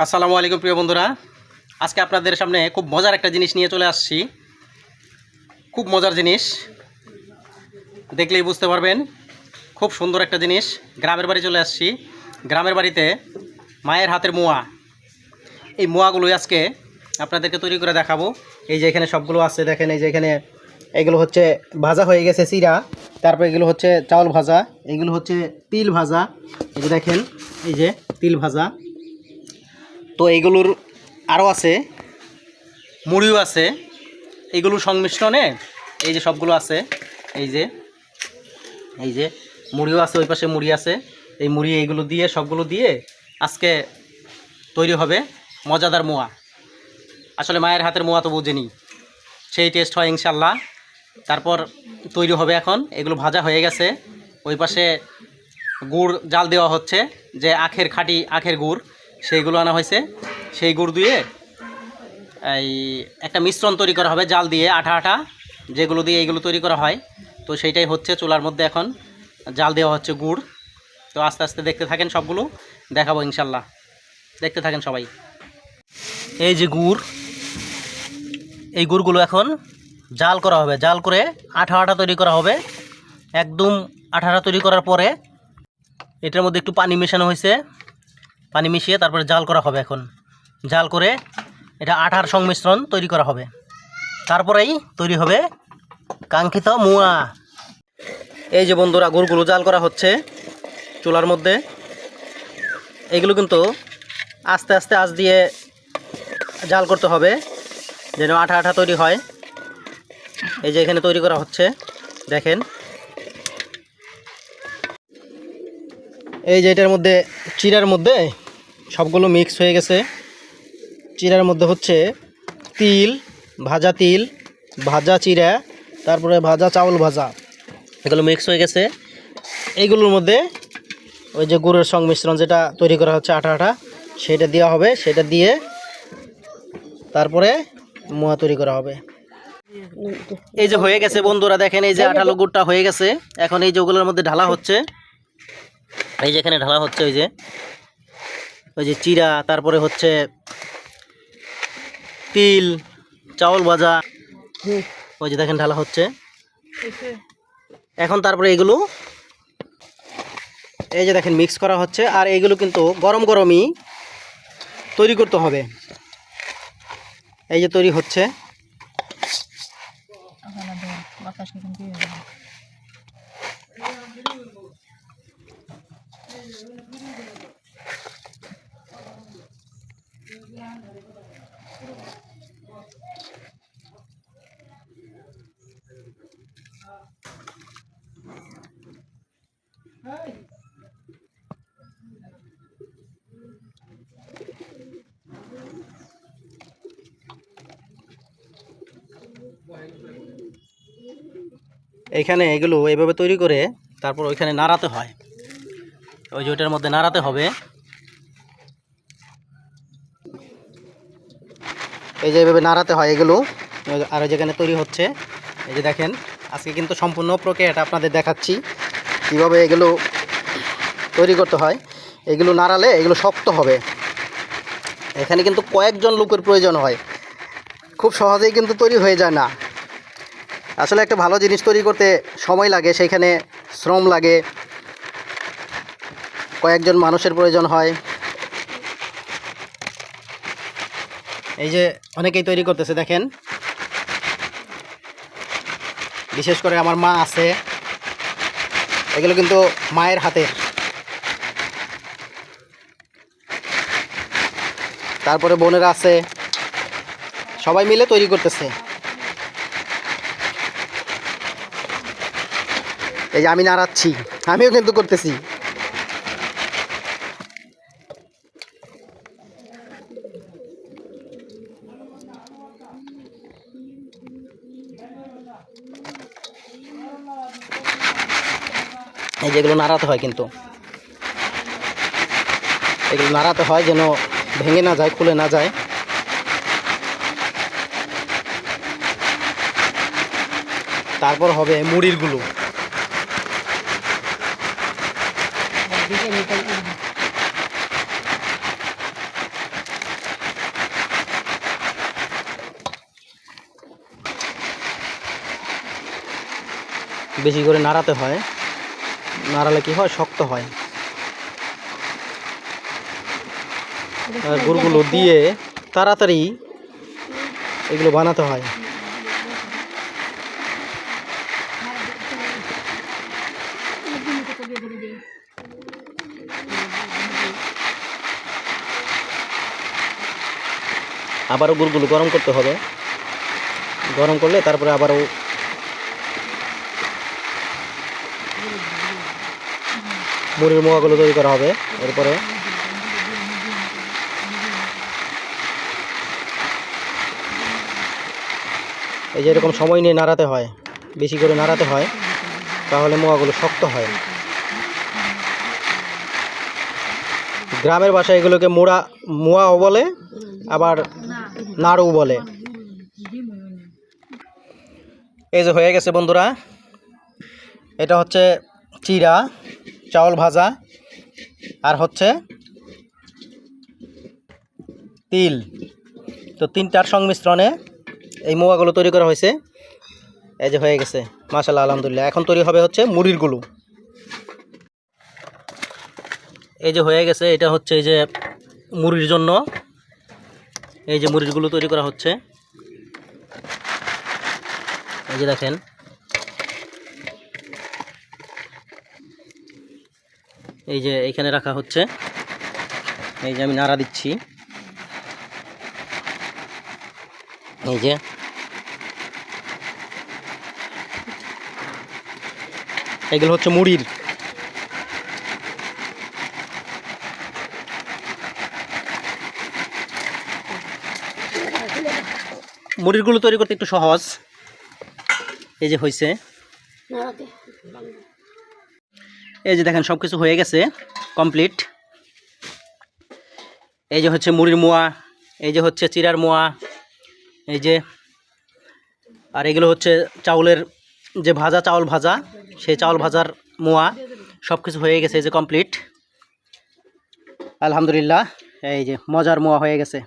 আসসালামু আলাইকুম প্রিয় বন্ধুরা। আজকে আপনাদের সামনে খুব মজার একটা জিনিস নিয়ে চলে আসছি। খুব মজার জিনিস। দেখলেই বুঝতে পারবেন, খুব সুন্দর একটা জিনিস। গ্রামের বাড়ি চলে আসছি। গ্রামের বাড়িতে মায়ের হাতের মোয়া। এই মোয়াগুলোই আজকে আপনাদেরকে তৈরি করে দেখাবো। এই যে এখানে সবগুলো আছে, দেখেন এই যে এখানে এগুলো হচ্ছে ভাজা হয়ে গেছে চিরা তারপর এগুলো হচ্ছে চাউল ভাজা। এগুলো হচ্ছে তিল ভাজা। এই যে দেখেন, এই যে তিল ভাজা। তো এইগুলোর আরও আছে। মুড়িও আছে। এইগুলোর সংমিশ্রণে এই যে সবগুলো আছে, এই যে এই যে মুড়িও আছে, ওই পাশে মুড়ি আছে। এই মুড়ি এইগুলো দিয়ে, সবগুলো দিয়ে আজকে তৈরি হবে মজাদার মোয়া। আসলে মায়ের হাতের মোয়া তো বুঝেনি। সেই টেস্ট হয় ইনশাল্লাহ তারপর তৈরি হবে এখন। এগুলো ভাজা হয়ে গেছে। ওই পাশে গুড়, জাল দেওয়া হচ্ছে যে আখের খাঁটি আখের গুড়। সেইগুলো আনা হয়েছে। সেই গুড় দিয়ে এই একটা মিশ্রণ তৈরি করা হবে, জাল দিয়ে আঠা আঠা, যেগুলো দিয়ে এইগুলো তৈরি করা হয়। তো সেইটাই হচ্ছে চুলার মধ্যে এখন জাল দেওয়া হচ্ছে গুড়। তো আস্তে আস্তে দেখতে থাকেন সবগুলো, দেখাবো ইনশাল্লাহ। দেখতে থাকেন সবাই। এই যে গুড়, এই গুড়গুলো এখন জাল করা হবে। জাল করে আঠা আঠা তৈরি করা হবে। একদম আঠা আঠা তৈরি করার পরে এটার মধ্যে একটু পানি মেশানো হয়েছে। পানি মিশিয়ে তারপরে জাল করা হবে এখন। জাল করে এটা আঠার সংমিশ্রণ তৈরি করা হবে। তারপরেই তৈরি হবে কাঙ্ক্ষিত মুয়া। এই যে বন্ধুরা গুড়গুলো জাল করা হচ্ছে চুলার মধ্যে। এগুলো কিন্তু আস্তে আস্তে আঁচ দিয়ে জাল করতে হবে, যেন আঠা আঠা তৈরি হয়। এই যে এখানে তৈরি করা হচ্ছে, দেখেন। এই যে এটার মধ্যে, চিরার মধ্যে সবগুলো মিক্স হয়ে গেছে। চিরার মধ্যে হচ্ছে তিল ভাজা তিল ভাজা চিরা তারপরে ভাজা চাউল ভাজা। এগুলো মিক্স হয়ে গেছে। এইগুলোর মধ্যে ওই যে গুড়ের সংমিশ্রণ যেটা তৈরি করা হচ্ছে আটা আটা সেটা দেওয়া হবে। সেটা দিয়ে তারপরে মোয়া তৈরি করা হবে। এই যে হয়ে গেছে বন্ধুরা দেখেন এই যে আঠালো গুড়টা হয়ে গেছে। এখন এই যে ওগুলোর মধ্যে ঢালা হচ্ছে। এই যে এখানে ঢালা হচ্ছে ওই যে ওই যে চিরা, তারপরে হচ্ছে তিল, চাউল ভাজা, ওই যে দেখেন ঢালা হচ্ছে। এখন তারপরে এগুলো, এই যে দেখেন মিক্স করা হচ্ছে, আর এইগুলো কিন্তু গরম গরমই তৈরি করতে হবে। এই যে তৈরি হচ্ছে। এইখানে এগুলো এইভাবে তৈরি করে তারপর ওইখানে নাড়াতে হয়। ওই ওইটার মধ্যে নাড়াতে হবে। এই যে এইভাবে নাড়াতে হয় এগুলো, আর যেখানে তৈরি হচ্ছে, এই যে দেখেন, আজকে কিন্তু সম্পূর্ণ প্রক্রিয়াটা আপনাদের দেখাচ্ছি, কীভাবে এগুলো তৈরি করতে হয়। এগুলো নাড়ালে এগুলো শক্ত হবে। এখানে কিন্তু কয়েকজন লোকের প্রয়োজন হয়। খুব সহজেই কিন্তু তৈরি হয়ে যায় না। আসলে একটা ভালো জিনিস তৈরি করতে সময় লাগে সেইখানে শ্রম লাগে। কয়েকজন মানুষের প্রয়োজন হয়। এই যে অনেকেই তৈরি করতেছে, দেখেন। বিশেষ করে আমার মা আছে। এগুলো কিন্তু মায়ের হাতের। তারপরে বোনেরা আছে। সবাই মিলে তৈরি করতেছে। এই যে আমি নাড়াচ্ছি, আমিও কিন্তু করতেছি। এই যেগুলো নাড়াতে হয় কিন্তু। এগুলো নাড়াতে হয় যেন ভেঙে না যায়, খুলে না যায়। তারপর হবে মুড়িরগুলো বেশি করে নাড়াতে হয়। নাড়ালে কি হয়? শক্ত হয়। গুড়গুলো দিয়ে তাড়াতাড়ি এগুলো বানাতে হয়। আবারও গুড়গুলো গরম করতে হবে। গরম করলে তারপরে আবারও মুড়ির মোয়াগুলো তৈরি করা হবে। এরপরে এই যে এরকম সময় নিয়ে নাড়াতে হয়, বেশি করে নাড়াতে হয়, তাহলে মোয়াগুলো শক্ত হয়। গ্রামের ভাষায় এগুলোকে মোড়া, মোয়াও বলে, আবার নাড়ু বলে। এই যে হয়ে গেছে বন্ধুরা। এটা হচ্ছে চিরা, চাউল ভাজা, আর হচ্ছে তিল। তো তিনটার সংমিশ্রণে এই মোয়াগুলো তৈরি করা হয়েছে। এই যে হয়ে গেছে মাশাল্লাহ আলহামদুলিল্লাহ। এখন তৈরি হবে হচ্ছে মুড়িরগুলো এই যে হয়ে গেছে, এটা হচ্ছে এই যে মুড়ির জন্য। এই যে মুড়িরগুলো তৈরি করা হচ্ছে। এই যে দেখেন এই যে এখানে রাখা হচ্ছে। এই যে আমি নাড়া দিচ্ছি। এই যে। এগুলো হচ্ছে মুড়ির। মুড়িরগুলো তৈরি করতে একটু সহজ। এই যে হয়েছে এই যে দেখেন সব কিছু হয়ে গেছে কমপ্লিট এই যে হচ্ছে মুড়ির মোয়া, এই যে হচ্ছে চিরার মোয়া, এই যে, আর এগুলো হচ্ছে চাউলের যে ভাজা, চাউল ভাজা, সেই চাউল ভাজার মোয়া সব কিছু হয়ে গেছে এই যে কমপ্লিট আলহামদুলিল্লাহ, এই যে মজার মোয়া হয়ে গেছে।